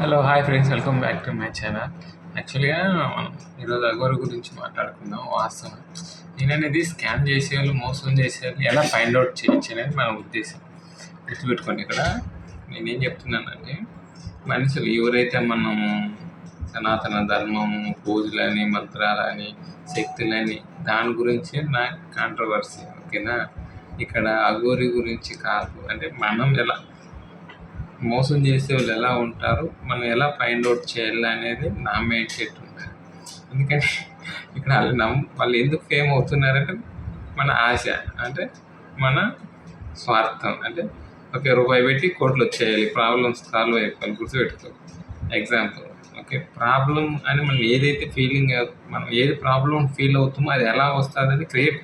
Hello hi friends welcome back to my channel యాక్చువల్గా మనం ఈరోజు అగోరు గురించి మాట్లాడుకుందాం. వాస్తవం. నేననేది స్కామ్ చేసేవాళ్ళు మోసం చేసేవాళ్ళు ఎలా ఫైండ్ అవుట్ చేయొచ్చు అనేది మన ఉద్దేశం. గుర్తుపెట్టుకోండి ఇక్కడ. నేనేం చెప్తున్నానంటే మనుషులు ఎవరైతే మనం సనాతన ధర్మము పూజలని మంత్రాలని శక్తులని దాని గురించి నా కాంట్రవర్సీ ఓకేనా? ఇక్కడ అఘోరి గురించి కాదు. అంటే మనం ఎలా మోసం చేసే వాళ్ళు ఎలా ఉంటారు మనం ఎలా ఫైండ్ అవుట్ చేయాలి అనేది నా మైండ్ సెట్ ఉండాలి. ఎందుకంటే ఇక్కడ వాళ్ళు నమ్ వాళ్ళు ఎందుకు ఫేమ్ అవుతున్నారంటే మన ఆశ అంటే మన స్వార్థం. అంటే ఓకే రూపాయి పెట్టి కోట్లు వచ్చేయాలి ప్రాబ్లమ్స్ సాల్వ్ అయిపోయి గుర్తుపెట్టుకో. ఎగ్జాంపుల్ ఓకే ప్రాబ్లం అని మనం ఏదైతే ఫీలింగ్ మనం ఏది ప్రాబ్లం ఫీల్ అవుతామో అది ఎలా వస్తుందని క్రియేట్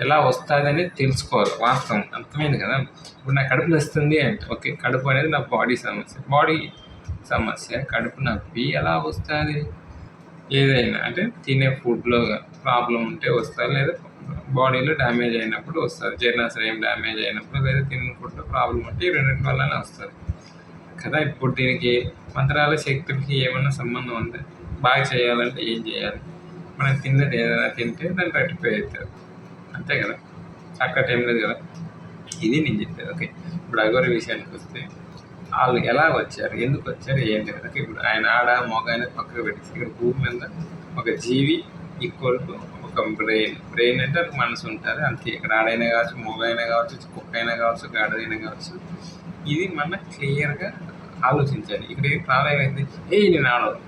ఎలా వస్తుందని తెలుసుకోవాలి వాస్తవం. అర్థమైంది కదా? ఇప్పుడు నా కడుపు వస్తుంది అంటే ఓకే కడుపు అనేది నా బాడీ సమస్య. బాడీ సమస్య కడుపు నొప్పి ఎలా వస్తుంది? ఏదైనా అంటే తినే ఫుడ్లో ప్రాబ్లం ఉంటే వస్తుంది? లేదా బాడీలో డ్యామేజ్ అయినప్పుడు వస్తుంది? జీర్ణాశయం డ్యామేజ్ అయినప్పుడు లేదా తిన్న ఫుడ్లో ప్రాబ్లం ఉంటే ఈ రెండింటి వల్లనే వస్తుంది. కదా ఇప్పుడు దీనికి మంత్రాల శక్తులకి ఏమైనా సంబంధం ఉంది? బాగా చేయాలంటే ఏం చేయాలి? మనం తిన్నది ఏదైనా తింటే దాన్ని రెట్టిపోయి అవుతుంది అంతే కదా? చక్కటి టైం లేదు కదా? ఇది నేను చెప్పేది ఓకే. ఇప్పుడు అగోరి విషయానికి వస్తే వాళ్ళు ఎలా వచ్చారు ఎందుకు వచ్చారు ఏం లేదు ఓకే ఇప్పుడు ఆయన ఆడ మొగ ఆయన పక్కకు పెట్టేసి ఇక్కడ భూమి మీద ఒక జీవి ఈక్వల్ టు ఒక బ్రెయిన్ బ్రెయిన్ అంటే ఒక మనసు ఉంటుంది అంతే. ఇక్కడ ఆడైనా కావచ్చు మొగ అయినా కావచ్చు కుక్క అయినా కావచ్చు గాడైనా కావచ్చు. ఇది మన క్లియర్గా ఆలోచించాలి. ఇక్కడ ఏం ప్రాబ్లం అయింది ఏ నేను ఆడదు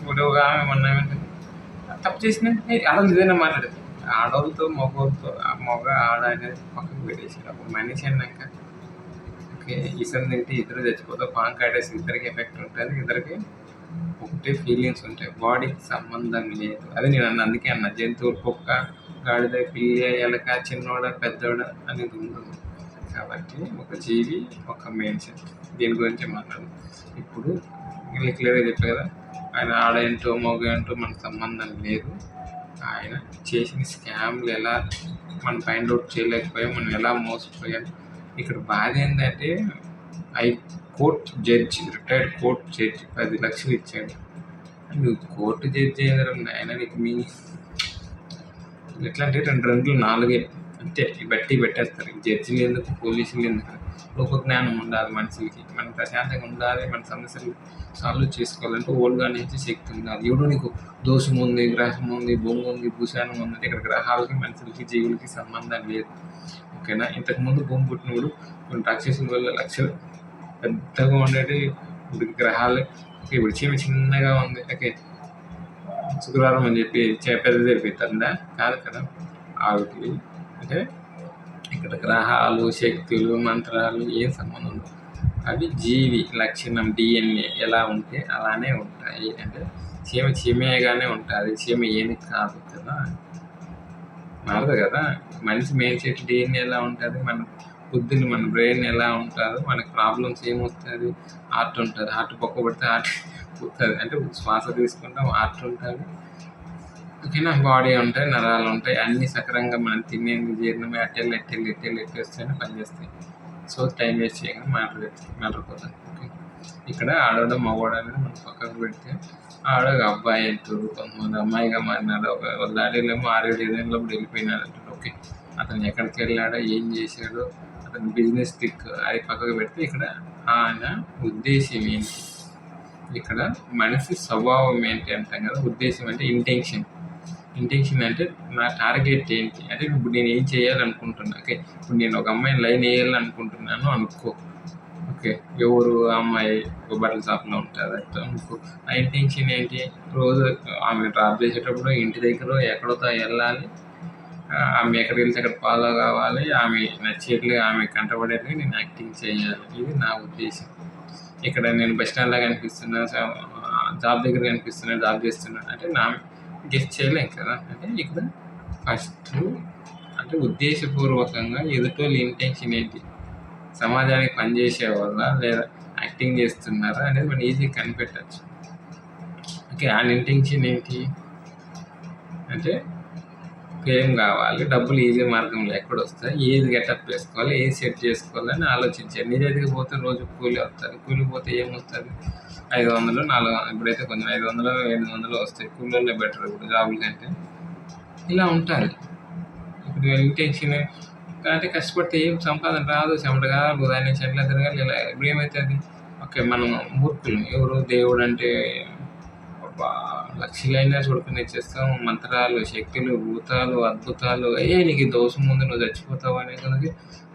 ఇప్పుడు ఒక ఆమె మొన్న తప్పు చేసిన ఆడలు ఏదైనా మాట్లాడదు? ఆడవాళ్ళతో మగవాళ్ళతో మగ ఆడ అనేది పక్కకు పెట్టేసారు. అప్పుడు మనిషి అన్నాక ఓకే ఇసం తింటే ఇద్దరు చచ్చిపోతావు పాన్ కాటేసి ఇద్దరికి ఎఫెక్ట్ ఉంటుంది ఇద్దరికి ఒకటే ఫీలింగ్స్ ఉంటాయి. బాడీకి సంబంధం లేదు. అదే నేను అన్న అందుకే అన్న జంతువులు కుక్క గాడిద పిల్లి ఎలక చిన్నోడ పెద్దోడ అనేది ఉండదు. కాబట్టి ఒక జీవి ఒక మనిషి. దీని గురించి మాట్లాడు ఇప్పుడు క్లియర్గా చెప్పే కదా ఆయన ఆడ ఏంటో మగ ఏంటో మనకు సంబంధం లేదు. ఆయన చేసిన స్కామ్లు ఎలా మనం ఫైండ్ అవుట్ చేయలేకపోయాం మనం ఎలా మోసపోయాం. ఇక్కడ బాధ ఏంటంటే high court judge retired court judge పది లక్షలు ఇచ్చాడు. నువ్వు కోర్టు జడ్జి ఆయన నీకు మీ ఎట్లా అంటే రెండు రెండు నాలుగే. అంతే బట్టి పెట్టేస్తారు. జడ్జిలు ఎందుకు పోలీసులు ఎందుకు? లోక జ్ఞానం ఉండాలి మనుషులకి. మనం ప్రశాంతంగా ఉండాలి మన సమస్యలు సాల్వ్ చేసుకోవాలంటే ఓల్గా నుంచి శక్తి ఉండాలి ఎవడు నీకు దోషం ఉంది గ్రహం ఉంది భూమి ఉంది భూషానం ఉంది ఇక్కడ గ్రహాలకి మనుషులకి జీవులకి సంబంధం లేదు. ఓకేనా? ఇంతకుముందు భూమి పుట్టినప్పుడు కొన్ని రాక్షసుల వల్ల లక్షలు పెద్దగా ఉండేది ఇప్పుడు గ్రహాలు ఇప్పుడు చీమ చిన్నగా ఉంది. ఓకే. శుక్రవారం అని చెప్పి పెద్ద తెప్పిస్తుందా కాదు కదా. ఆవిటి అంటే ఇక్కడ గ్రహాలు శక్తులు మంత్రాలు ఏం సంబంధం ఉండదు అవి జీవి లక్షణం డిఎన్ఏ ఎలా ఉంటే అలానే ఉంటాయి. అంటే చీమ చీమేగానే ఉంటుంది చీమ ఏమి కాదు కదా. మారదు కదా. మనిషి మెయిన్ చెట్టు డిఎన్ఏ ఎలా ఉంటుంది? మన బుద్ధిని మన బ్రెయిన్ ఎలా ఉంటుందో? మనకి ప్రాబ్లమ్స్ ఏమొస్తుంది హార్ట్ ఉంటుంది. హార్ట్ పక్క పడితే హార్ట్ పుస్తుంది అంటే శ్వాస తీసుకుంటాం హార్ట్ ఉంటుంది. ఓకేనా? బాడీ ఉంటాయి నరాలు ఉంటాయి. అన్ని సక్రంగా మనం తినేందుకు జీర్ణమే. అట్టెళ్ళు ఎట్టెళ్ళు ఎట్టెళ్ళు ఎట్టేస్తేనే పనిచేస్తాయి. సో టైం వేస్ట్ చేయగానే మ్యాటర్ మెలరిపోతుంది ఓకే? ఇక్కడ ఆడవాడు మగవాడు అనేది మనం పక్కకు పెడితే ఆడ అబ్బాయి అంటారు కొంతమంది అమ్మాయిగా మారినాడు ఒక డాడీలేమో ఆరేడు ఏదేళ్ళలో వెళ్ళిపోయినాడు అంటారు ఓకే? అతను ఎక్కడికి వెళ్ళాడో ఏం చేశాడో అతని బిజినెస్ టిక్ అది పక్కకు పెడితే ఇక్కడ ఆయన ఉద్దేశం ఏంటి? ఇక్కడ మనిషి స్వభావం ఏంటి అంటాం కదా ఉద్దేశం అంటే ఇంటెన్షన్. ఇంటెన్షన్ అంటే నా టార్గెట్ ఏంటి? అంటే ఇప్పుడు నేను ఏం చేయాలనుకుంటున్నా? ఓకే ఇప్పుడు నేను ఒక అమ్మాయిని లైన్ వేయాలనుకుంటున్నాను అనుకో. ఓకే ఎవరు అమ్మాయి బట్టల షాప్లో ఉంటుంది అట్లా అనుకో. ఆ ఇంటెన్షన్ ఏంటి? రోజు ఆమె డ్రాప్ చేసేటప్పుడు ఇంటి దగ్గర ఎక్కడతో వెళ్ళాలి? ఆమె ఎక్కడికి వెళ్తే అక్కడ ఫాలో కావాలి? ఆమె నచ్చేట్లు ఆమె కంటపడేట్లు నేను యాక్టింగ్ చేయాలి. ఇది నా ఉద్దేశం. ఇక్కడ నేను బస్ స్టాండ్లో కనిపిస్తున్నా జాబ్ దగ్గర కనిపిస్తున్నా జాబ్ చేస్తున్నాను అంటే నా గెస్ట్ చేయలేం కదా. అంటే ఇక్కడ ఫస్ట్ అంటే ఉద్దేశపూర్వకంగా ఎదుటోళ్ళ ఇంటెన్షన్ ఏంటి? సమాజానికి పనిచేసే వల్ల లేదా యాక్టింగ్ చేస్తున్నారా? అనేది మనం ఈజీగా కనిపెట్టచ్చు. ఓకే ఆ ఇంటెన్షన్ ఏంటి? అంటే ఫేమ్ కావాలి డబ్బులు ఈజీ మార్గంలో ఎక్కడ వస్తాయి? ఏది గెటప్ వేసుకోవాలి ఏది సెట్ చేసుకోవాలి? అని ఆలోచించారు నిజాయితీగా పోతే రోజు కూలి వస్తారు కూలి పోతే ఏమొస్తుంది? ఐదు వందలు నాలుగు ఇప్పుడైతే కొంచెం ఐదు వందలు ఎనిమిది వందలు వస్తాయి. కూలీలే బెటర్ ఇప్పుడు జాబుల కంటే. ఇలా ఉంటారు. ఇప్పుడు ఇంటెన్షన్ అంటే కష్టపడితే ఏం సంపాదన రాదు. చెమట కాదు చెట్ల తిరగాలి ఇలా ఇప్పుడు ఏమవుతుంది ఓకే మనం మూర్ఖులు. ఎవరు దేవుడు అంటే లక్షలైనా చూడకుండా ఇచ్చేస్తాం. మంత్రాలు శక్తులు భూతాలు అద్భుతాలు అయ్యే నీకు దోషం ముందు నువ్వు చచ్చిపోతావు అనే కనుక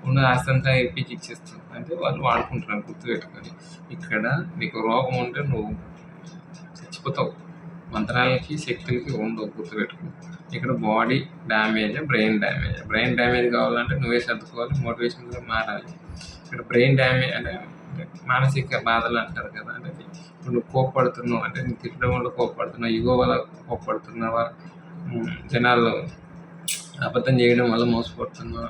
ఉన్న ఆస్తి అంతా ఇప్పించి ఇచ్చేస్తాం. అంటే వాళ్ళు వాడుకుంటున్నారు గుర్తుపెట్టుకొని ఇక్కడ నీకు రోగం ఉంటే నువ్వు చచ్చిపోతావు. మంత్రాలకి శక్తులకి ఉండవు గుర్తుపెట్టుకో. ఇక్కడ body damage brain damage brain damage కావాలంటే నువ్వే సర్దుకోవాలి మోటివేషన్గా మారాలి. ఇక్కడ బ్రెయిన్ డ్యామేజ్ అంటే మానసిక బాధలు అంటారు కదా అంటే ఇప్పుడు నువ్వు కోప్పడుతున్నావు అంటే నువ్వు తిట్టడం వల్ల కోప్పడుతున్నావు ఇగో వల్ల కోప్పడుతున్నావా? ఉమ్, జనాలు అబద్ధం చేయడం వల్ల మోసపోతున్నావు?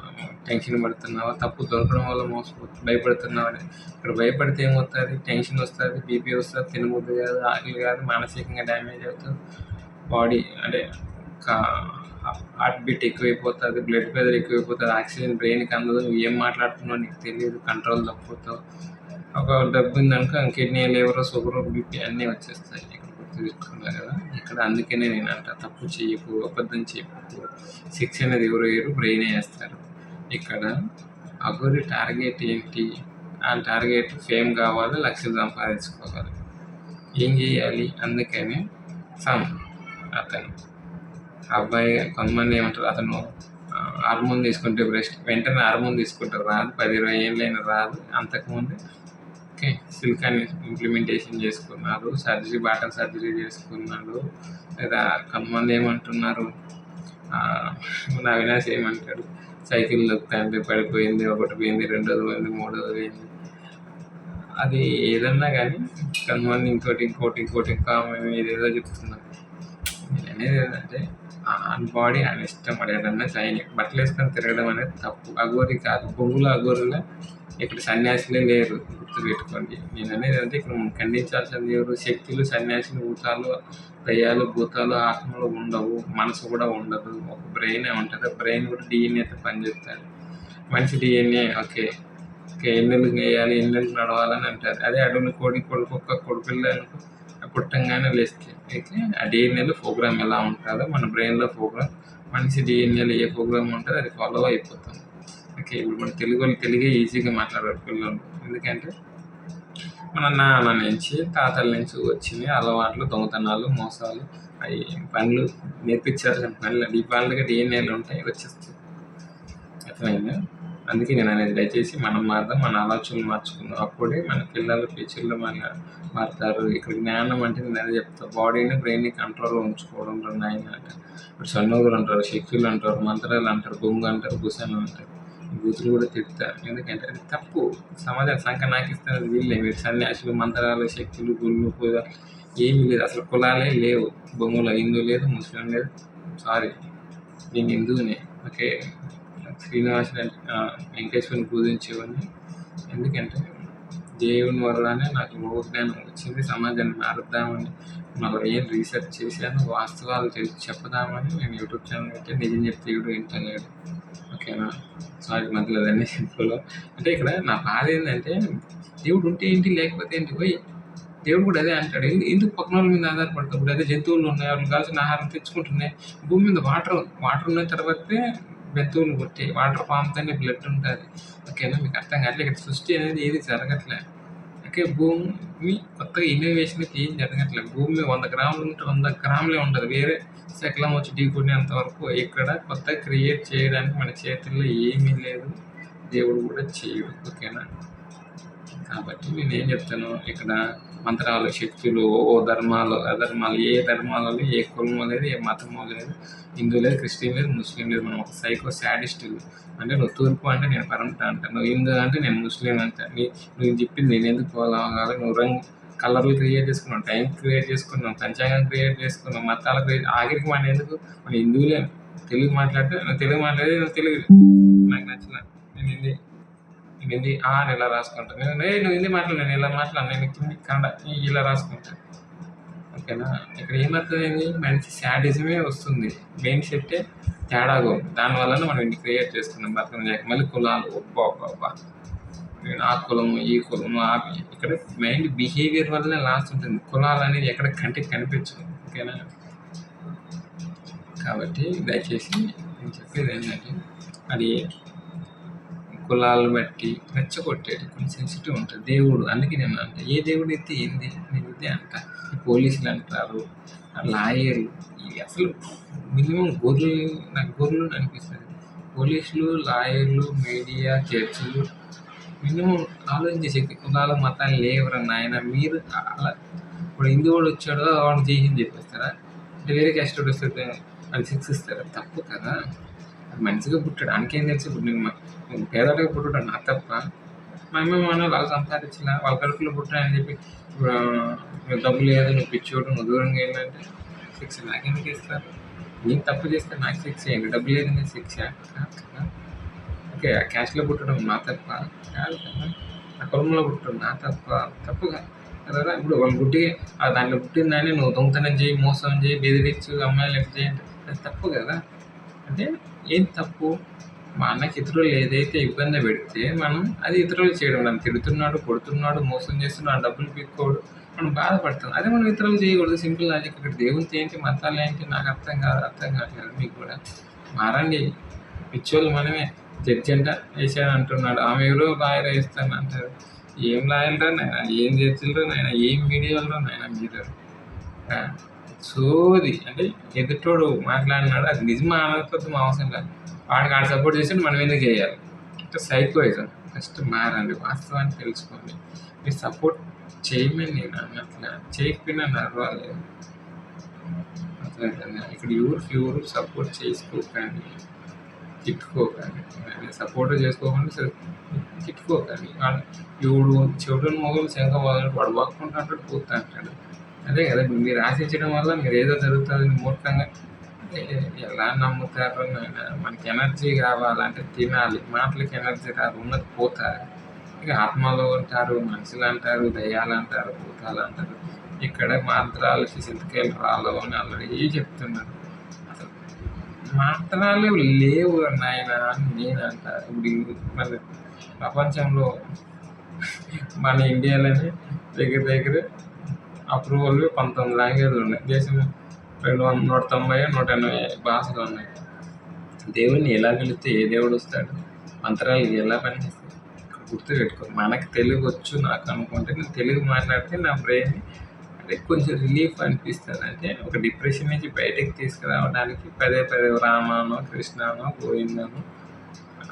టెన్షన్ పడుతున్నావా? తప్పు దొరకడం వల్ల మోసపో భయపడుతున్నావా అని. ఇక్కడ భయపడితే ఏమవుతుంది టెన్షన్ వస్తుంది బీపీ వస్తుంది తినబుద్ధి కాదు ఆకలి కాదు మానసికంగా డ్యామేజ్ అవుతుంది. బాడీ అంటే హార్ట్ బీట్ ఎక్కువైపోతుంది బ్లడ్ ప్రెషర్ ఎక్కువైపోతుంది ఆక్సిజన్ బ్రెయిన్కి అందదు ఏం మాట్లాడుతున్నావు నీకు తెలియదు కంట్రోల్ తప్పిపోతావు. ఒక డబ్బు ఉందనుకో కిడ్నీ లేవరో షుగర్ బీపీ అన్నీ వచ్చేస్తాయి. ఇక్కడ కదా. ఇక్కడ అందుకనే నేను అంట తప్పు చేయకు అబద్ధం చేయకు శిక్ష అనేది ఎవరు వేరు బ్రెయిన్ వేస్తారు. ఇక్కడ అగురి టార్గెట్ ఏంటి? ఆ టార్గెట్ ఫేమ్ కావాలి లక్షలు సంపాదించుకోవాలి? ఏం చేయాలి? అందుకని సమ్ అతను. అబ్బాయి కొంతమంది ఏమంటారు అతను హార్మోన్ తీసుకుంటే బ్రెస్ట్ వెంటనే హార్మోన్ తీసుకుంటారు. రాదు పది ఇరవై ఏళ్ళైనా రాదు. అంతకుముందు ఓకే. సిలికాన్ ఇంప్లిమెంటేషన్ చేసుకున్నారు. సర్జరీ బాటల్ సర్జరీ చేసుకున్నాడు లేదా కొంతమంది ఏమంటున్నారు? మన అవినాష్ ఏమంటాడు? సైకిల్ దొక్కుతాంటే పడిపోయింది ఒకటి పోయింది రెండోది పోయింది మూడోది పోయింది. అది ఏదన్నా కానీ కొంతమంది ఇంకోటి ఇంకోటి ఇంకోటి ఇంకా మేము ఏదేదో చెప్తున్నాం. నేను అనేది ఏంటంటే ఆన్ బాడీ అని ఇష్టం పడి సైన్ బట్టలు వేసుకొని తిరగడం అనేది తప్పు. అగోరి కాదు బొంగులు అఘోరులే ఇక్కడ సన్యాసులే లేరు గుర్తుపెట్టుకోండి. నేను అనేది అంటే ఇక్కడ మనం ఖండించాల్సింది ఎవరు? శక్తులు సన్యాసులు భూతాలు దయ్యాలు భూతాలు ఆత్మలు ఉండవు మనసు కూడా ఉండదు. ఒక బ్రెయిన్ ఉంటుంది. ఆ బ్రెయిన్ కూడా డిఎన్ఏతో పనిచేస్తుంది. మనిషి డిఎన్ఏ ఓకే. ఓకే ఎన్నెలకు వేయాలి ఎన్నెలకు నడవాలని అంటారు. అదే అడవులు కోడి కొడుకు ఒక్క పుట్టంగానే లేస్తే అయితే ఆ డిఎన్ఏలో ప్రోగ్రామ్ ఎలా ఉంటుందో మన బ్రెయిన్లో ప్రోగ్రామ్ మనిషి డిఎన్ఏలో ఏ ప్రోగ్రామ్ ఉంటుందో అది ఫాలో అయిపోతుంది ఓకే ఇప్పుడు మన తెలుగు వాళ్ళు తెలుగే ఈజీగా మాట్లాడారు పిల్లలు. ఎందుకంటే మన నాన్న నుంచి తాతల నుంచి వచ్చిన అలవాట్లు దొంగతనాలు మోసాలు అవి పనులు నేర్పించారు పనులు ఈ పనులుగా డిఎన్ఏలు ఉంటాయి వచ్చేస్తాయి. అర్థమైందా? అందుకే నేను అనేది దయచేసి మనం మాత్రం మన ఆలోచనలు మార్చుకుందాం. అప్పుడే మన పిల్లలు ఫ్యూచర్లో మన మారుతారు. ఇక్కడ జ్ఞానం అంటే నేను అదే చెప్తా. బాడీని బ్రెయిన్ని కంట్రోల్లో ఉంచుకోవడం నాయన ఇప్పుడు సన్నోగులు అంటారు శక్తులు అంటారు మంత్రాలు అంటారు బొంగు అంటారు భూషణలు అంటారు. బూతులు కూడా తిడతారు. ఎందుకంటే అది తప్పు. సమాజం నాకు ఇస్తాను వీళ్ళే మీరు సన్యాసులు మంత్రాలు శక్తులు గుళ్ళు పూజ ఏమీ లేదు. అసలు కులాలే లేవు. బొమ్మల హిందూ లేదు ముస్లిం లేదు. సారీ. నేను హిందూనే ఓకే? శ్రీనివాసుని అంటే వెంకటేశ్వరుని పూజించేవాడిని. ఎందుకంటే దేవుని వల్లనే నాకు లోక జ్ఞానం వచ్చింది. సమాజాన్ని మారుద్దామని మళ్ళీ ఏం రీసెర్చ్ చేశాను వాస్తవాలు తెలిసి చెప్పదామని నేను యూట్యూబ్ ఛానల్ పెట్టి నిజం చెప్తే ఇప్పుడు వింటలేడు. ఓకేనా? సారీ మధ్యలో అన్నీ సింపుల్లో అంటే ఇక్కడ నా బాధ ఏంటంటే దేవుడు ఉంటే ఏంటి లేకపోతే ఏంటి? పోయి దేవుడు కూడా అదే అంటాడు. ఎందుకు పక్కన వాళ్ళ మీద ఆధారపడతాడు ఇప్పుడు అదే జంతువులు ఉన్నాయి వాళ్ళు కావాల్సిన ఆహారం తెచ్చుకుంటున్నాయి. భూమి మీద వాటర్ వాటర్ ఉన్న తర్వాతే జంతువులు కొట్టాయి వాటర్ పాముతోనే బ్లడ్ ఉంటుంది. ఓకేనా? మీకు అర్థం కావట్లేదు ఇక్కడ సృష్టి అనేది ఏది జరగట్లే. ఓకే భూమి కొత్తగా ఇన్నోవేషన్ ఏం జరగట్లేదు భూమి వంద గ్రాములు ఉంటే వంద గ్రాములే ఉండదు వేరే శకలం వచ్చి ఢీకొనేంత వరకు ఇక్కడ కొత్త క్రియేట్ చేయడానికి మన చేతుల్లో ఏమీ లేదు. దేవుడు కూడా చేయడు. ఓకేనా? కాబట్టి నేను ఏం చెప్తాను? ఇక్కడ మంత్రాలు శక్తులు ఓ ధర్మాలు అధర్మాలు ఏ ధర్మాలు ఏ కులమో లేదు ఏ మతమో లేదు హిందూ లేదు క్రిస్టియన్ లేదు ముస్లిం లేదు. మనం ఒక సైకో శాడిస్టులు అంటే నువ్వు తూర్పు అంటే నేను పరమట అంటాను నువ్వు హిందూ అంటే నేను ముస్లిం అంట. నీ నువ్వు చెప్పింది నేను ఎందుకు పోవాలి నువ్వు రంగు కలర్లు క్రియేట్ చేసుకున్నావు టైం క్రియేట్ చేసుకున్నావు పంచాంగం క్రియేట్ చేసుకున్నావు మతాలు క్రియేట్ ఆఖరికి మన ఎందుకు? మన హిందువులే. తెలుగు మాట్లాడితే నువ్వు తెలుగు మాట్లాడేది నువ్వు తెలుగు. నాకు నచ్చిన నేను హిందీ. నేను హిందీ ఆ అని ఇలా రాసుకుంటాను నేను నువ్వు హిందీ మాట్లాడు నేను ఇలా మాట్లాడు నేను హిందీ కన్నడ ఇలా రాసుకుంటాను ఓకేనా? ఇక్కడ ఏమవుతుంది మంచి శాడిజమే వస్తుంది. మెయిన్ సెట్టే తేడాగో. దానివల్లనే మనం ఇన్ని క్రియేట్ చేస్తున్నాం బతకం చేయక మళ్ళీ కులాలు ఒబ్బా ఒబ్బా ఆ కులము ఈ కులము ఆ ఇక్కడ మైండ్ బిహేవియర్ వల్లనే లాస్ట్ ఉంటుంది. కులాలు అనేది ఎక్కడ కంటికి కనిపించదు ఓకేనా? కాబట్టి దయచేసి నేను చెప్పేది ఏంటంటే అది కులాలను బట్టి రెచ్చగొట్టేది కొంచెం సెన్సిటివ్ ఉంటుంది దేవుడు అందుకే నేను అంట ఏ దేవుడు అయితే ఏంది నేను ఇదే అంట ఈ పోలీసులు అంటారు లాయర్లు ఇవి అసలు మినిమం గొర్రెలు నాకు గొర్రెలు అనిపిస్తుంది. పోలీసులు లాయర్లు మీడియా చర్చిలు మినిమం ఆలోచించే కులాల మతాలు లేవరన్న నాయన మీరు అలా ఇప్పుడు హిందువుడు వచ్చాడో వాడు చేసింది చెప్పేస్తారా? అంటే వేరే క్యాస్ట్ వస్తే అది శిక్షిస్తారా? తప్పు కదా. అది మంచిగా పుట్టాడు. అందుకేం తెలిసి? ఇప్పుడు నేను పేదలకు పుట్టడం నా తప్ప మా అమ్మ మన వాళ్ళు సంపాదించిన వాళ్ళ కడుపులో పుట్టాయని చెప్పి ఇప్పుడు, డబ్బు లేదు నువ్వు పిచ్చోడు నువ్వు దూరంగా వెళ్ళంటే శిక్ష నాకెందుకు ఇస్తారు? నేను తప్పు చేస్తే నాకు శిక్ష ఏంటి డబ్బు లేదు నేను శిక్ష. ఓకే ఆ క్యాష్లో పుట్టడం నా తప్ప కాదు కదా. ఆ కులంలో పుట్టడం నా తప్ప తప్పు కదా ఇప్పుడు వాళ్ళు పుట్టి ఆ దాంట్లో పుట్టిందని నువ్వు దొంగతనం చేయి మోసం చేయి బెదిరించు అమ్మాయిలు ఎట్లా చేయండి అది తప్పు కదా. అంటే ఏం తప్పు? మా అన్నకి ఇతరులు ఏదైతే ఇబ్బంది పెడితే మనం అది ఇతరులు చేయడం మనం తిడుతున్నాడు కొడుతున్నాడు మోసం చేస్తున్నాడు డబ్బులు పీక్కోడు మనం బాధపడతాం. అదే మనం ఇతరులు చేయకూడదు. సింపుల్ లాజిక్ ఇక్కడ దేవునితో ఏంటి మతాలు ఏంటి? నాకు అర్థం కాదు అర్థం కావట్లేదు. మీకు కూడా. మారండి. పిచ్చోళ్ళు మనమే. జడ్జి అంట అంటున్నాడు. ఆమె ఎవరో లాయర్ వేస్తాను అంటారు ఏం లాయర్రా నాయన? ఏం జడ్జిలరా నాయన? ఏం మీడియాలో నాయన మీరు? సోది. అంటే ఎదుటోడు మాట్లాడినాడు అది నిజమా అనకపోతే అవసరం లేదు. వాడికి ఆడ సపోర్ట్ చేసి మనం ఎందుకు చేయాలి? అంటే సైకోయిజం ఫస్ట్ మారండి వాస్తవాన్ని తెలుసుకోండి. మీరు సపోర్ట్ చేయమని నేను అన్నట్ల. చేయకపోయినా నడవాలి. అర్థమవుతుందా ఇక్కడ ఎవరు ఎవరు సపోర్ట్ చేసుకోకండి. తిట్టుకోకండి. సపోర్ట్ చేసుకోకుండా సరే తిట్టుకోకండి. వాడు ఎవడు చెవుడు మొగలు శంఖ మొదలు వాడు వాక్కుంటూ అంటాడు పోతా అంటాడు అదే కదా మీరు ఆశించడం వల్ల మీరు ఏదో జరుగుతుంది మూర్ఖంగా. ఎలా నమ్ముతారు? మనకి ఎనర్జీ కావాలంటే తినాలి. మాటలకి ఎనర్జీ రాదు ఉన్నది పోతారు. ఇక ఆత్మలు అంటారు మనుషులు అంటారు దయ్యాలు అంటారు భూతాలు అంటారు. ఇక్కడ మంత్రాలు చింతకాయలు రాళ్ళు అని ఆల్రెడీ చెప్తున్నారు. అసలు మంత్రాలు లేవు నాయన అని నేను అంటారు ఇప్పుడు మన ప్రపంచంలో మన ఇండియాలోనే దగ్గర దగ్గర అప్రూవల్ పంతొమ్మిది లాంగ్వేజ్లు ఉన్నాయి. దేశం రెండు వందల నూట తొంభై నూట ఎనభై భాషలు ఉన్నాయి. దేవుడిని ఎలా పిలిస్తే ఏ దేవుడు వస్తాడు? మంత్రాలు ఎలా పనిచేస్తాయి? గుర్తు పెట్టుకో మనకు తెలుగు వచ్చు నాకు అనుకుంటే నేను తెలుగు మాట్లాడితే నా బ్రెయిన్ అంటే కొంచెం రిలీఫ్ అనిపిస్తుంది. అంటే ఒక డిప్రెషన్ నుంచి బయటకు తీసుకురావడానికి పదే పదే రామానో కృష్ణానో గోవిందనో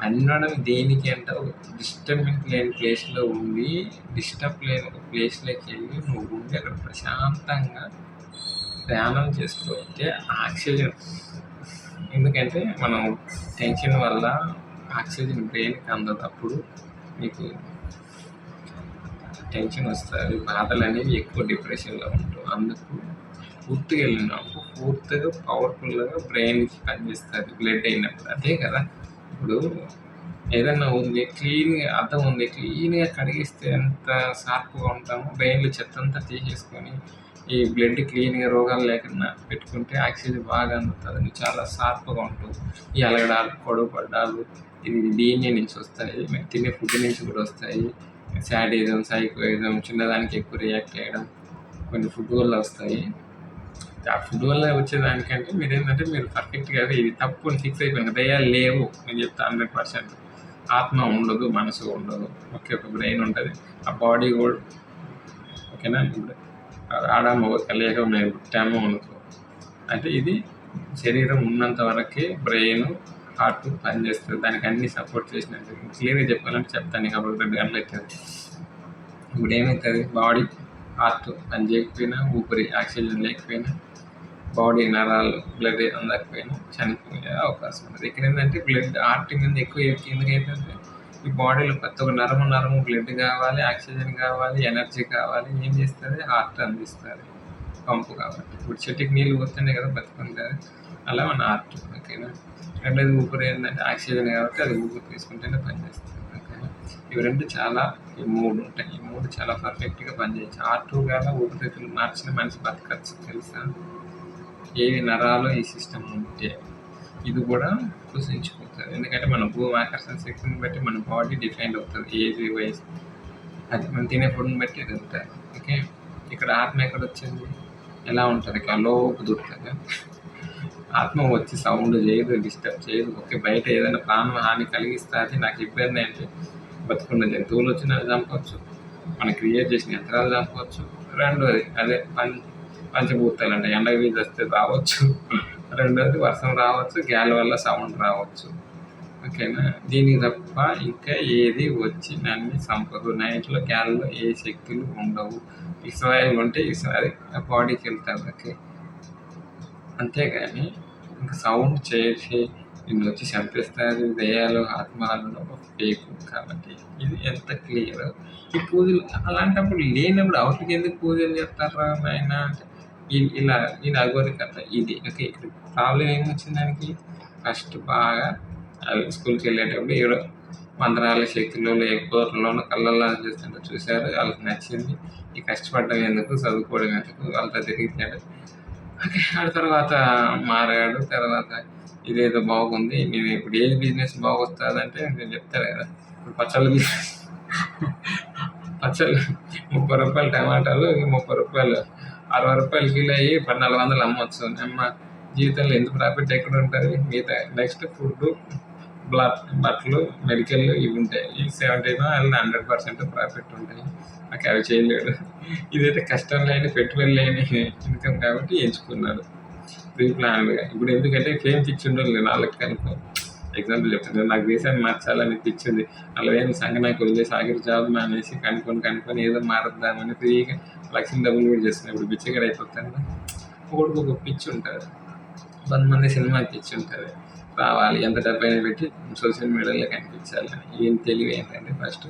అన్నడం దేనికి అంటే ఒక డిస్టర్బెన్స్ లేని ప్లేస్లో ఉండి డిస్టర్బ్ లేని ఒక ప్లేస్లోకి వెళ్ళి నువ్వు ఉండి అక్కడ ప్రశాంతంగా ధ్యానం చేసుకోవాలంటే ఆక్సిజన్. ఎందుకంటే మనం టెన్షన్ వల్ల ఆక్సిజన్ బ్రెయిన్కి అందదు మీకు టెన్షన్ వస్తుంది బాధలు అనేవి ఎక్కువ డిప్రెషన్లో ఉంటాం అందుకు పూర్తిగా వెళ్ళినప్పుడు పూర్తిగా పవర్ఫుల్గా బ్రెయిన్కి పనిచేస్తుంది బ్లడ్ అయినప్పుడు. అదే కదా. ఇప్పుడు ఏదన్నా ఉంది క్లీన్గా అర్థం ఉంది క్లీన్గా కడిగిస్తే ఎంత షార్ప్గా ఉంటామో బ్రెయిన్లో చెత్త అంతా తీసేసుకొని ఈ బ్లడ్ క్లీన్గా రోగాలు లేకుండా పెట్టుకుంటే ఆక్సిజన్ బాగా అందుతుంది. నువ్వు చాలా షార్ప్గా ఉంటుంది ఈ అలగడాలు పొడవు పడ్డాలు ఇది డిఎన్ఏ నుంచి వస్తాయి మేము తినే ఫుడ్ నుంచి కూడా వస్తాయి. శాడిజం సైకోయిజం చిన్నదానికి ఎక్కువ రియాక్ట్ చేయడం కొన్ని ఫుడ్ వల్ల వస్తాయి. ఆ ఫుడ్ వల్ల వచ్చేదానికంటే మీరు ఏంటంటే మీరు పర్ఫెక్ట్గా ఇది తప్పు అని ఫిక్స్ అయిపోయింది దయ్యాలు లేవు నేను చెప్తా హండ్రెడ్ పర్సెంట్ ఆత్మ ఉండదు మనసు ఉండదు. ఒకే ఒక బ్రెయిన్ ఉంటుంది. ఆ బాడీ కూడా ఓకేనా? ఇప్పుడు ఆడ మగ కలియక మేము పుట్టాము అనుకో. అంటే ఇది శరీరం ఉన్నంత వరకే బ్రెయిన్ హార్ట్ పనిచేస్తుంది. దానికి అన్ని సపోర్ట్ చేసినట్టు. క్లియర్గా చెప్పాలంటే చెప్తాను ఇక అప్పుడు రెండు గంటలు అవుతుంది. ఇప్పుడు ఏమవుతుంది బాడీ హార్ట్ పని చేయకపోయినా ఊపిరి ఆక్సిజన్ లేకపోయినా బాడీ నరాలు బ్లడ్ అందకపోయినా చనిపోయే అవకాశం ఉంటుంది ఇక్కడ ఏంటంటే బ్లడ్ హార్ట్ మీద ఎక్కువ ఎందుకు అవుతుంది ఈ బాడీలో ప్రతి ఒక్క నరము నరము బ్లడ్ కావాలి ఆక్సిజన్ కావాలి ఎనర్జీ కావాలి ఏం చేస్తుంది? హార్ట్ అందిస్తుంది. పంపు కాబట్టి. ఇప్పుడు చెట్టుకి నీళ్ళు పోతుండే కదా బతుకుంటుంది అలా మన హార్ట్ ఓకేనా? రెండోది ఊపిరి ఏంటంటే ఆక్సిజన్ కాబట్టి అది ఊపిరి తీసుకుంటేనే పనిచేస్తుంది ఓకేనా? ఇవి రెండు చాలా ఈ మూడు ఉంటాయి. ఈ మూడు చాలా పర్ఫెక్ట్గా పనిచేయచ్చు. హార్ట్ కాదా ఊపిరితిత్తులు మార్చిన మనిషి బతకచ్చు తెలుసా? ఏవి నరాలు ఈ సిస్టమ్ ఉంటే ఇది కూడా కుసించిపోతుంది ఎందుకంటే మన భూమి ఆకర్షణ శక్తిని బట్టి మన బాడీ డిఫైన్ అవుతుంది. ఏజ్ వయసు అది మనం తినే ఫుడ్ని బట్టి ఇది ఉంటుంది. ఓకే? ఇక్కడ ఆత్మ ఎక్కడ వచ్చింది? ఎలా ఉంటుంది? కలోపు దొరుకుతుంది. ఆత్మ వచ్చి సౌండ్ చేయదు డిస్టర్బ్ చేయదు. ఓకే? బయట ఏదైనా ప్రాణ హాని కలిగిస్తుంది నాకు ఇబ్బంది అంటే బతుకున్న జంతువులు వచ్చి చంపవచ్చు మనం క్రియేట్ చేసిన యంత్రాలు చంపవచ్చు రెండోది అదే పని పంచభూతాలు అంటే ఎండ వీధి వస్తే రావచ్చు. రెండోది వర్షం రావచ్చు గాలి వల్ల సౌండ్ రావచ్చు. ఓకేనా? దీనికి తప్ప ఇంకా ఏది వచ్చి నన్ను సంపదు నైట్లో గాలిలో ఏ శక్తులు ఉండవు. ఇస్రాయల్ ఉంటే ఇస్రాయల్ బాడీకి వెళ్తారు. ఓకే? అంతేగాని ఇంకా సౌండ్ చేసి నిన్ను వచ్చి చంపేస్తారు. దయాలు ఆత్మలు ఫేక్ కాబట్టి. ఇది ఎంత క్లియర్ ఈ పూజలు అలాంటప్పుడు లేనప్పుడు అవతలికి ఎందుకు పూజలు చేస్తారా నాయన? అంటే ఇలా ఈ అగోరి కథ ఇది. ఓకే ఇక్కడ ప్రాబ్లం ఏమొచ్చింది దానికి? ఫస్ట్ బాగా అవి స్కూల్కి వెళ్ళేటప్పుడు ఏడో మంత్రాల శక్తిలో లేకపోతలోనూ కళ్ళల్లో చేస్తుంటే చూశారు. వాళ్ళకి నచ్చింది. ఈ కష్టపడడం ఎందుకు? చదువుకోవడం ఎందుకు? వాళ్ళతో తిరిగితే ఆ తర్వాత మారాడు. తర్వాత ఇదేదో బాగుంది. నేను ఇప్పుడు ఏది బిజినెస్ బాగొస్తుందంటే నేను చెప్తాను కదా. ఇప్పుడు పచ్చళ్ళ బిజినెస్ పచ్చళ్ళు ముప్పై రూపాయలు టమాటాలు ముప్పై రూపాయలు అరవై రూపాయలు కిలో అయ్యి పద్నాలుగు వందలు అమ్మవచ్చు అమ్మ జీవితంలో ఎందుకు ప్రాఫిట్ ఎక్కడ ఉంటుంది మిగతా నెక్స్ట్ ఫుడ్ బ్లడ్ బట్టలు మెడికల్ ఇవి ఉంటాయి. ఈ సెవెంటీ హండ్రెడ్ పర్సెంట్ ప్రాఫిట్ ఉంటాయి. నాకు అవి చేయలేడు ఇదైతే కష్టం లేని పెట్టుబడి లేని ఇన్కమ్ కాబట్టి ఎంచుకున్నాడు ప్రీ ప్లాన్గా ఇప్పుడు ఎందుకంటే ఫేమ్ పిచ్చి ఉండాలి నాలుగు కనుకో. ఎగ్జాంపుల్ చెప్తాను నాకు దేశాన్ని మార్చాలని పిచ్చింది అలా ఏం సంఘ నాకు వదిలేసి ఆఖరి జాబ్ మానేసి కనుక్కొని కనుక్కొని ఏదో మారద్దామని ఫ్రీగా లక్ష్యం డబ్బులు కూడా చేస్తున్నాను ఇప్పుడు పిచ్చిగా అయిపోతాను ఒకటికి ఒక పిచ్చి ఉంటుంది. కొంతమంది సినిమా పిచ్చి ఉంటుంది. రావాలి ఎంత డబ్బు అయినా పెట్టి సోషల్ మీడియాలో కనిపించాలని ఏం తెలివి ఏంటంటే ఫస్ట్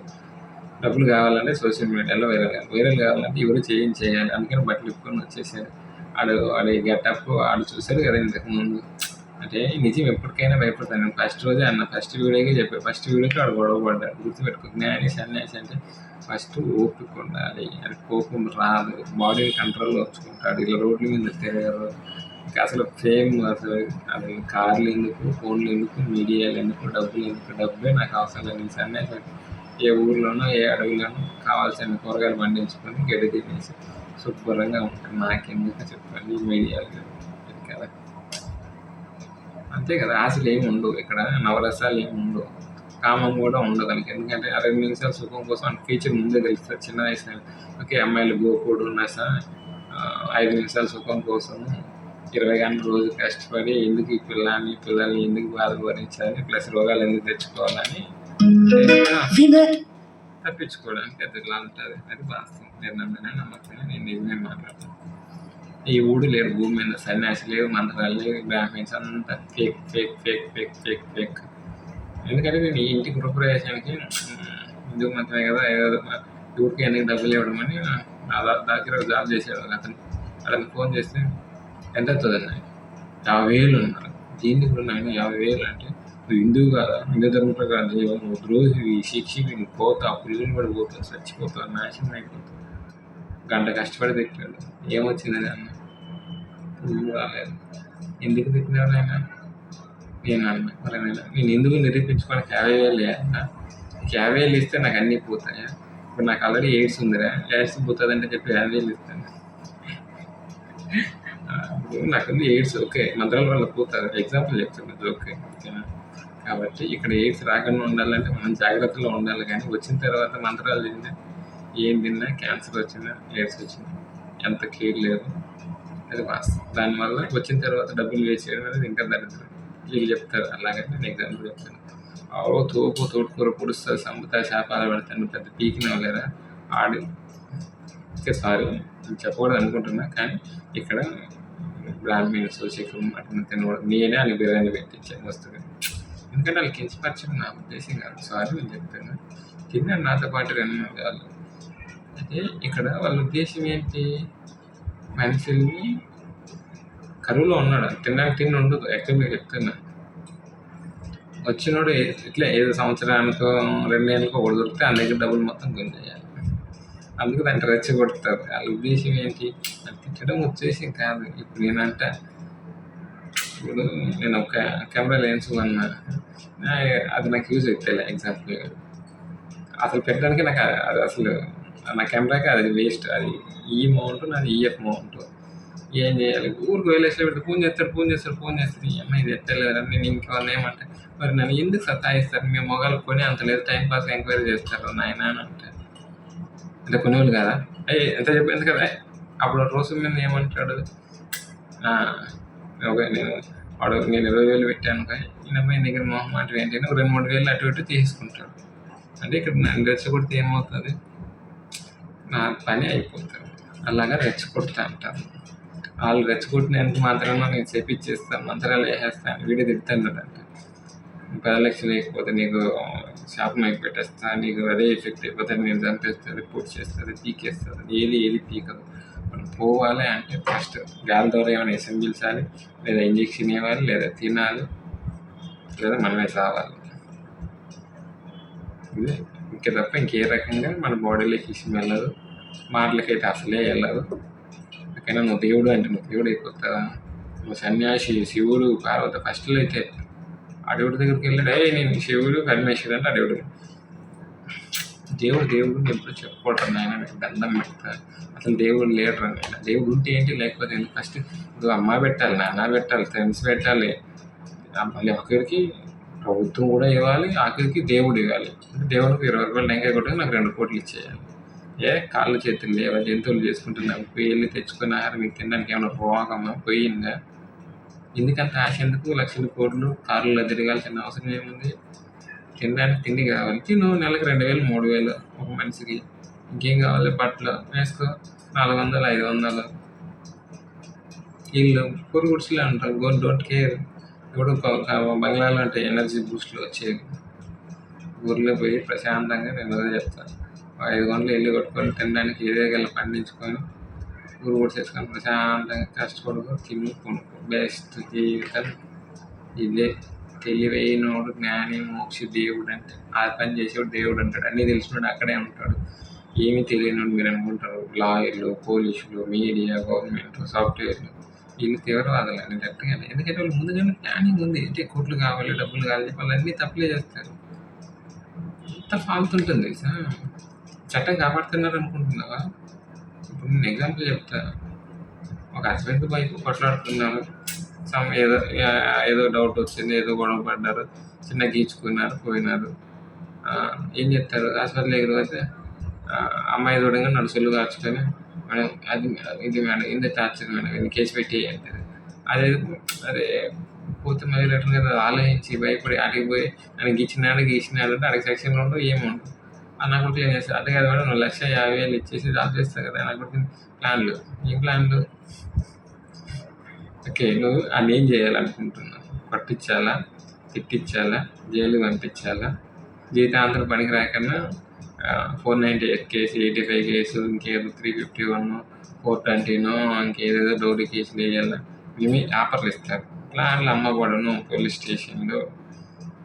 డబ్బులు కావాలంటే సోషల్ మీడియాలో వైరల్ కావాలి. వైరల్ కావాలంటే ఎవరు చేయం చేయాలి. అందుకని బట్టలు ఇప్పుకొని వచ్చేసారు ఆడు ఆడి గెటప్ ఆడు చూశారు కదా ఇంతకుముందు అంటే నిజం ఎప్పటికైనా భయపడతాను. నేను ఫస్ట్ రోజే అన్న ఫస్ట్ వీడియోకి చెప్పాను ఫస్ట్ వీడియోకి వాడు గొడవ పడ్డాడు గుర్తుపెట్టుకో. జ్ఞాని సన్యాసి అంటే ఫస్ట్ ఓపిక ఉండాలి అది కోపం రాదు బాడీని కంట్రోల్ వచ్చుకుంటాడు ఇలా రోడ్ల మీద తిరగరు. ఇంకా అసలు ఫేమ్ అసలు అది కార్లు ఎందుకు ఫోన్లు ఎందుకు మీడియాలు ఎందుకు డబ్బులు ఎందుకు డబ్బే నాకు అవసరం లేదు సన్యాసి ఏ ఊర్లోనో ఏ అడవిలోనో కావాల్సిన కూరగాయలు పండించుకొని గడ్డి తినేసి శుభ్రంగా ఉంటాను నాకెందుకు చెప్పండి మీడియాలు? అంతే కదా ఆశలు ఏమి ఉండవు. ఇక్కడ నవరసాలు ఏమి ఉండవు. కామం కూడా ఉండదు దానికి. ఎందుకంటే రెండు నిమిషాలు సుఖం కోసం అంటే ఫ్యూచర్ ముందే తెలుస్తుంది. చిన్న వయసు ఓకే అమ్మాయిలు గోకుడు నస ఆ, ఐదు నిమిషాల సుఖం కోసం ఇరవై గంటల రోజు కష్టపడి ఎందుకు ఈ పిల్లని పిల్లల్ని ఎందుకు బాధ భరించాలి ప్లస్ రోగాలు ఎందుకు తెచ్చుకోవాలని తప్పించుకోవడానికి అది ఇలా ఉంటుంది. అది వాస్తవం. నేను నమ్మినా నమ్మకమే నేను నిజమే మాట్లాడతాను. ఈ ఊడు లేడు భూమి మీద సన్యాసి లేవు మంత్రాలు లేవు బ్రాహ్మిన్స్ అంతా fake fake fake fake fake fake ఎందుకంటే నేను ఈ ఇంటి గృహప్రవేశానికి హిందూ మాత్రమే కదా ఏదో ఊరికి ఎందుకు డబ్బులు ఇవ్వడం అని నా దగ్గర జాబ్ చేసేవాడు అతను. అతను ఫోన్ చేస్తే ఎంత అవుతుంది యాభై వేలు ఉన్నారు దీనికి కూడా నాయన యాభై వేలు అంటే నువ్వు హిందువు కాదా? హిందూ ధర్మ ప్రకారం చేయవు నువ్వు రోజు ఈ శిక్షకి నువ్వు పోతావు పిల్లలు కూడా పోతావు చచ్చిపోతావు నాశనం అయిపోతావు. గంట కష్టపడి తిట్టాడు ఏమొచ్చిందని అన్న. పువ్వు రాలేదు ఎందుకు తిట్టినావు నాయన? నేను అన్నా మరి నేను ఎందుకు నిరూపించుకోవడానికి యాభై వేలు క్యాబేలు యాభై వేలు ఇస్తే నాకు అన్నీ పోతాయా? ఇప్పుడు నాకు ఆల్రెడీ ఎయిడ్స్ ఉందిరా. ఎయిడ్స్ పోతుందంటే చెప్పి యాభై వేలు ఇస్తాను. ఆ, నాకు ఎయిడ్స్ ఓకే. మంత్రాల వల్ల పోతుంది ఎగ్జాంపుల్ చెప్తున్నది ఓకే ఓకేనా? కాబట్టి ఇక్కడ ఎయిడ్స్ రాకుండా ఉండాలంటే మనం జాగ్రత్తలో ఉండాలి. కానీ వచ్చిన తర్వాత మంత్రాలు తిన్నా ఏం తిన్నా క్యాన్సర్ వచ్చిందా ఎయిడ్స్ వచ్చిందా ఎంత కేర్ లేదు అది వాస్తవం. దానివల్ల వచ్చిన తర్వాత డబ్బులు వేస్ట్ చేయడం అనేది ఇంకా దరిద్రం. వీళ్ళు చెప్తారు అలాగే నేను ఎగ్జాంపుల్ చెప్తాను. ఓ తోపు తోటకూర పొడుస్తుంది సంపుతా శాపాలు పెడతాను పెద్ద పీకిన లేదా ఆడి ఓకే సారీ చెప్పకూడదు అనుకుంటున్నా కానీ ఇక్కడ బ్రాహ్మణ్స్ చికెన్ మటన్ తినకూడదు. నేనే వాళ్ళు బిర్యానీ పెట్టించాను వస్తుంది ఎందుకంటే వాళ్ళు కించపరచడం నా ఉద్దేశం కాదు. సారీ నేను చెప్తాను తిన్నాను నాతో పాటు రెండు వాళ్ళు. అయితే ఇక్కడ వాళ్ళ ఉద్దేశం ఏంటి? మనుషుల్ని కరువులో ఉన్నాడు. తినడానికి తిని ఉండదు. యాక్చువల్గా చెప్తున్నా. వచ్చినోడు ఇట్లా ఏదో సంవత్సరానికో రెండేళ్ళకో ఒకటి దొరికితే ఆ దగ్గర డబ్బులు మొత్తం గుంజేయాలి అందుకు దాన్ని రెచ్చగొడతారు. వాళ్ళ ఉద్దేశం ఏంటి? అది తిట్టడం ఉద్దేశం కాదు. ఇప్పుడు నేనంట ఇప్పుడు నేను ఒక కెమెరా లెన్స్ కొన్నా. అది నాకు యూజ్ అవుతాయి ఎగ్జాంపుల్గా. అసలు పెట్టడానికి నాకు అది అసలు నా కెమెరాకి అది వేస్ట్ అది ఈ మౌంట్ నాది ఈఎఫ్ మౌంట్ ఏం చేయాలి? ఊరికి వెళ్ళేసి పెడితే ఫోన్ చేస్తారు ఫోన్ చేస్తారు ఫోన్ చేస్తారు ఈ అమ్మాయి ఇది ఎత్తలేదని నేను ఇంకేమన్నా ఏమంటే మరి నన్ను ఎందుకు సతాయిస్తారు? మీ మొగాలు కొని అంత లేదు టైం పాస్ ఎంక్వైరీ చేస్తారు. నాయన అని అంటే అంటే కొనేవాళ్ళు కదా? అయ్యి ఎంత చెప్పింది కదా. అప్పుడు రోజు మీద ఏమంటాడు? ఒక ఓకే నేను వాడు నేను ఇరవై వేలు పెట్టాను కానీ ఈ అమ్మాయి దగ్గర మొహమాట ఏంటంటే ఒక రెండు మూడు వేలు అటు ఇటు తీసుకుంటాడు అంటే ఇక్కడ నన్ను రెచ్చగొడితే ఏమవుతుంది? నా పని అయిపోతుంది. అలాగా రెచ్చగొడతా అంటారు వాళ్ళు రెచ్చగొట్టినందుకు మాత్రమే నేను చేపిచ్చేస్తాను మంత్రాలు వేసేస్తాను వీడియో అంట పది లక్షలు లేకపోతే నీకు శాపం అయిపోయి పెట్టేస్తా నీకు అదే ఎఫెక్ట్ అయిపోతే నేను చంపేస్తుంది పూర్తి చేస్తుంది పీకేస్తుంది ఏది ఏది పీకదు. మనం పోవాలి అంటే ఫస్ట్ గాలి ద్వారా ఏమైనా ఎసం పీల్చాలి లేదా ఇంజెక్షన్ ఇవ్వాలి లేదా తినాలి లేదా మనమే చావాలి ఇది. ఇంకా తప్ప ఇంకే రకంగా మన బాడీలోకి ఇష్టం వెళ్ళదు. మాటలకైతే అసలే వెళ్ళదు ఎక్కడైనా నువ్వు దేవుడు అంటే నువ్వు దేవుడు అయిపోతావా నువ్వు సన్యాసి శివుడు పార్వతి ఫస్ట్లో అయితే ఆ దేవుడి దగ్గరికి వెళ్ళాడు. ఏ నేను శివుడు పరమేశ్వరుడు అంటే ఆ దేవుడు దేవుడు దేవుడు ఎప్పుడు చెప్పుకోవటం ఆయన దండం పెడతా. అసలు దేవుడు లేడు అన్న దేవుడు ఉంటే ఏంటి? లేకపోతే ఫస్ట్ నువ్వు అమ్మ పెట్టాలి నాన్న పెట్టాలి ఫ్రెండ్స్ పెట్టాలి. మళ్ళీ ఆఖరికి ప్రభుత్వం కూడా ఇవ్వాలి ఆఖరికి దేవుడు ఇవ్వాలి. అంటే దేవుడికి ఇరవై రూపాయలు టెంకాయ కొట్టుకుని నాకు రెండు కోట్లు ఇచ్చేయాలి. ఏ కాళ్ళు చేతులు లేవా? జంతువులు చేసుకుంటున్నావు. పోయి వెళ్ళి తెచ్చుకున్న ఆహారం మీకు తినడానికి ఏమైనా రోగమా? పోయిందా? ఎందుకంత ఆశ? ఎందుకు? లక్షల కోట్లు కార్లలో తిరగాల్సిన అవసరం ఏముంది? తినడానికి తిండి కావాలి. తిను. నెలకు రెండు వేలు మూడు వేలు ఒక మనిషికి. ఇంకేం కావాలి? బట్టలు వేసుకో. నాలుగు వందలు ఐదు వందలు. వీళ్ళు పూర్ గుడ్స్లో అంటారు. Go don't care. ఇప్పుడు ఒక- బంగ్లాలో అంటే ఎనర్జీ బూస్ట్లు వచ్చేవి ఊర్లో పోయి ప్రశాంతంగా నేను చెప్తాను ఐదు గంటలు ఇల్లు కొట్టుకొని తినడానికి ఏదే గల పండించుకొని ఊరు కూడా చేసుకొని ప్రశాంతంగా కష్టపడుకో తిని కొనుక్కో బెస్ట్ జీవితం ఇదే. తెలివైనోడు జ్ఞాని మోక్ష దేవుడు అంటే ఆ పని చేసేవాడు దేవుడు అంటాడు. అన్నీ తెలిసినోడు అక్కడే ఉంటాడు. ఏమీ తెలియనోడు మీరు అనుకుంటారు లాయర్లు పోలీసులు మీడియా గవర్నమెంట్ సాఫ్ట్వేర్లు వీళ్ళు తీవ్రవాదులు అని గట్టిగా ఎందుకంటే వాళ్ళు ముందుగానే ప్లానింగ్ ఉంది. అంటే కోట్లు కావాలి డబ్బులు కావాలి చెప్పి వాళ్ళు అన్నీ తప్పులే చేస్తారు. ఎంత ఫాల్తు ఉంటుంది చట్టం కాపాడుతున్నారు అనుకుంటున్నావా ఇప్పుడు నేను ఎగ్జాంపుల్ చెప్తా. ఒక హస్బెండ్ వైఫ్ కొట్లాడుతున్నారు సమ్ ఏదో ఏదో డౌట్ వచ్చింది ఏదో గొడవ పడ్డారు చిన్న గీచుకున్నారు పోయినారు. ఏం చెప్తారు? హాస్పిటల్ దగ్గర అయితే అమ్మాయి చూడంగా నడుసులు కాచుకొని మేడం అది ఇది మేడం ఇంత టార్చర్ మేడం ఇది కేసు పెట్టి అంటారు అదే అదే పోతే మళ్ళీ రిటర్న్ కదా ఆలోచించి భయపడి అడిగిపోయి ఆయన గీచినాడు గీచినాడు అంటే అడిగి సెక్షన్ ఉండవు ఏముండవు అన్న కొడుకు ఏం చేస్తారు అదే కదా మేడం నువ్వు లక్ష యాభై వేలు ఇచ్చేసి జాబ్ చేస్తావు కదా అన్న కొడుకు ప్లాన్లు. ఏం ప్లాన్లు? ఓకే నువ్వు అని ఏం చేయాలనుకుంటున్నావు? పట్టించాలా? తిట్టించాలా? జైలు పంపించాలా? జీతాంతరం పనికి రాకన్నా four ninety eight case eighty five case ఇంకేదో త్రీ ఫిఫ్టీ వన్ ఫోర్ ట్వంటీనో ఇంకేదేదో డోరీ కేసులు వేయాలా? ఇవి ఆఫర్లు ఇస్తారు. ప్లాన్లు అమ్మకూడను పోలీస్ స్టేషన్లో.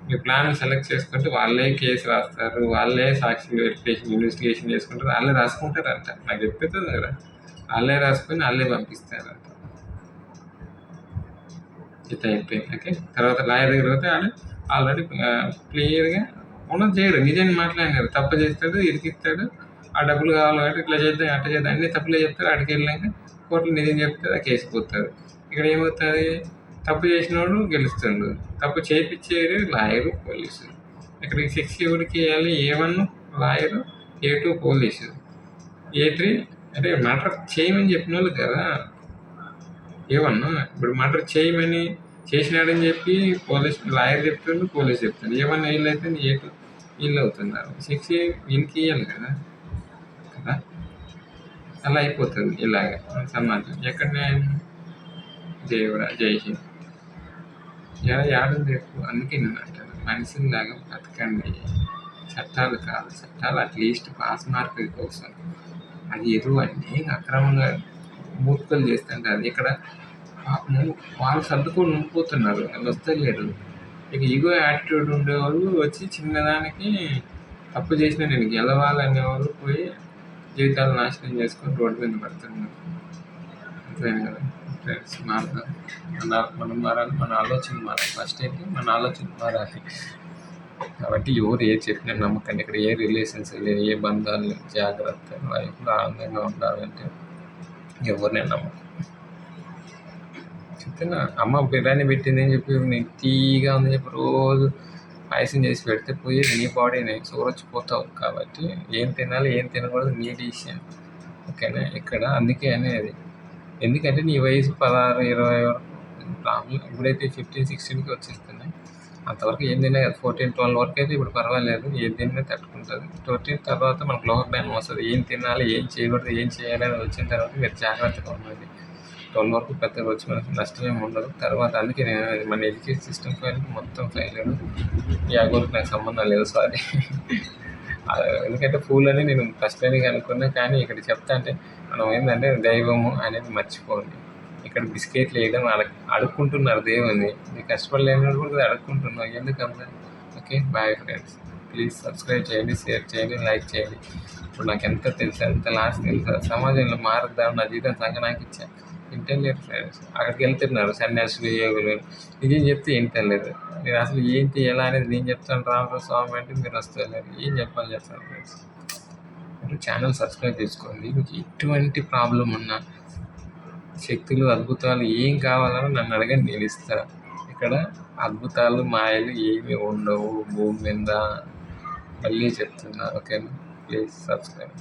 మీ ప్లాన్ సెలెక్ట్ చేసుకుంటే వాళ్ళే కేసు రాస్తారు వాళ్ళే సాక్షి వెరిఫికేషన్ ఇన్వెస్టిగేషన్ చేసుకుంటారు వాళ్ళే రాసుకుంటారంట. నాకు చెప్పేది కదా. వాళ్ళే రాసుకొని వాళ్ళే పంపిస్తారంట. ఇది అయిపోయింది ఓకే? తర్వాత లాయర్ దగ్గర పోతే వాళ్ళు ఆల్రెడీ క్లియర్గా ఉన్నది చేయరు నిజాన్ని మాట్లాడినారు తప్పు చేస్తాడు ఇరికిస్తాడు. ఆ డబ్బులు కావాలి కాబట్టి ఇట్లా చేద్దాం అట్లా చేద్దాం. అన్ని తప్పులే చెప్తారు అక్కడికి వెళ్ళాక కోర్టులో నిజం చెప్తారు ఆ కేసు పోతారు ఇక్కడ ఏమవుతుంది? తప్పు చేసినోడు గెలుస్తుండు. తప్పు చేయించేది లాయరు పోలీసు. ఇక్కడికి శిక్ష ఎవరికి వేయాలి A one lawyer A two police. A three అంటే మటర్ చేయమని చెప్పిన వాళ్ళు కదా ఏమన్నా ఇప్పుడు మర్డర్ చేయమని చేసినాడని చెప్పి పోలీస్ లాయర్ చెప్తుండు పోలీస్ చెప్తుండు. ఏమన్నా వీళ్ళు అయితే ఏ టూ వీళ్ళు అవుతున్నారు శిక్ష వీళ్ళకి ఇవ్వాలి కదా. కదా? అలా అయిపోతుంది ఇలాగ సమాజం. ఎక్కడ న్యాయం? దేవుడా జై హింద్. ఎలా యాడుంది అందుకే నేను అంటాను మనిషిలాగా బతకండి. చట్టాలు కాదు చట్టాలు అట్లీస్ట్ పాస్ మార్కుల కోసం. అది ఎదురు అన్నీ అక్రమంగా మూర్ఖలు చేస్తుంటే అది ఇక్కడ వాళ్ళు సర్దుకొని ఉండిపోతున్నారు. వాళ్ళు వస్తలేరు. ఇక ఈగో యాటిట్యూడ్ ఉండేవాళ్ళు వచ్చి చిన్నదానికి తప్పు చేసిన నేను గెలవాలనేవాళ్ళు పోయి జీవితాలు నాశనం చేసుకొని రోడ్డు మీద పడుతున్నారు. అంతే కదా? ఫ్రెండ్స్ మన మనం మారాలి మన ఆలోచన మారాలి ఫస్ట్ అయితే మన ఆలోచన మారాలి. కాబట్టి ఎవరు ఏ చెప్పినా నమ్మకండి. ఇక్కడ ఏ రిలేషన్స్ లేదు ఏ బంధాలు లేవు జాగ్రత్త లైఫ్లో ఆనందంగా ఉండాలంటే ఎవరినైనా నమ్మకం చెప్తున్నా అమ్మ బిర్యానీ పెట్టింది అని చెప్పి నేను తీగా ఉందని చెప్పి రోజు పాయసం చేసి పెడితే పోయి నీ బాడీని సూరొచ్చిపోతావు కాబట్టి ఏం తినాలి ఏం తినకూడదు నీ డిసిషన్ ఓకేనా? ఇక్కడ అందుకే అనేది ఎందుకంటే నీ వయసు పదహారు ఇరవై వరకు ఇప్పుడైతే ఫిఫ్టీన్ సిక్స్టీన్కి వచ్చేస్తున్నాయి. అంతవరకు ఏం తిన్నా కదా ఫోర్టీన్ ట్వెల్వ్ వరకు అయితే ఇప్పుడు పర్వాలేదు. ఏం తిన్నా తట్టుకుంటుంది. ఫోర్టీన్ తర్వాత మనకు లోవర్ టైం వస్తుంది. ఏం తినాలి ఏం చేయకూడదు ఏం చేయాలి అని వచ్చిన తర్వాత మీరు జాగ్రత్తగా ఉండాలి. ట్వెల్వ్ వరకు పెద్ద వచ్చి మనకి నష్టమేమి ఉండదు. తర్వాత అందుకే నేను మన ఎడ్యుకేషన్ సిస్టమ్ ఫైల్ మొత్తం ఫెయిల్ ఈ అగోరికి నాకు సంబంధం లేదు. సారీ ఎందుకంటే పూల్ అని నేను ఫస్ట్ అని అనుకున్నా కానీ ఇక్కడ చెప్తా అంటే మనం ఏంటంటే దైవము అనేది మర్చిపోండి. ఇక్కడ బిస్కెట్లు వేయడం అడగ అడుక్కుంటున్నారు దేవుని నీకు కష్టపడలేని కూడా అడుక్కుంటున్నావు ఎందుకంటే okay bye friends. Please subscribe చేయండి షేర్ చేయండి లైక్ చేయండి. ఇప్పుడు నాకు ఎంత తెలుసు ఎంత లాస్ట్ తెలుసా. సమాజంలో మారుద్దాం నా జీవితం సంగ నాకు ఇచ్చాను ఇంటర్లేదు ఫ్రెండ్స్ అక్కడికి వెళ్తున్నారు సన్యాసులు యోగులు నిజం చెప్తే ఇంటర్లేదు నేను అసలు ఏంటి ఎలా అనేది నేను చెప్తాను రామరావు స్వామి అంటే మీరు వస్తారు ఏం చెప్పాలి చెప్తాను ఫ్రెండ్స్. మీరు ఛానల్ సబ్స్క్రైబ్ చేసుకోండి. మీకు ఎటువంటి ప్రాబ్లం ఉన్నా శక్తులు అద్భుతాలు ఏం కావాలన్నా నన్ను అడగండి నేను ఇస్తాను. ఇక్కడ అద్భుతాలు మాయలు ఏమి ఉండవు. భూమి మీద మళ్ళీ చెప్తున్నా ఓకేనా? Please subscribe.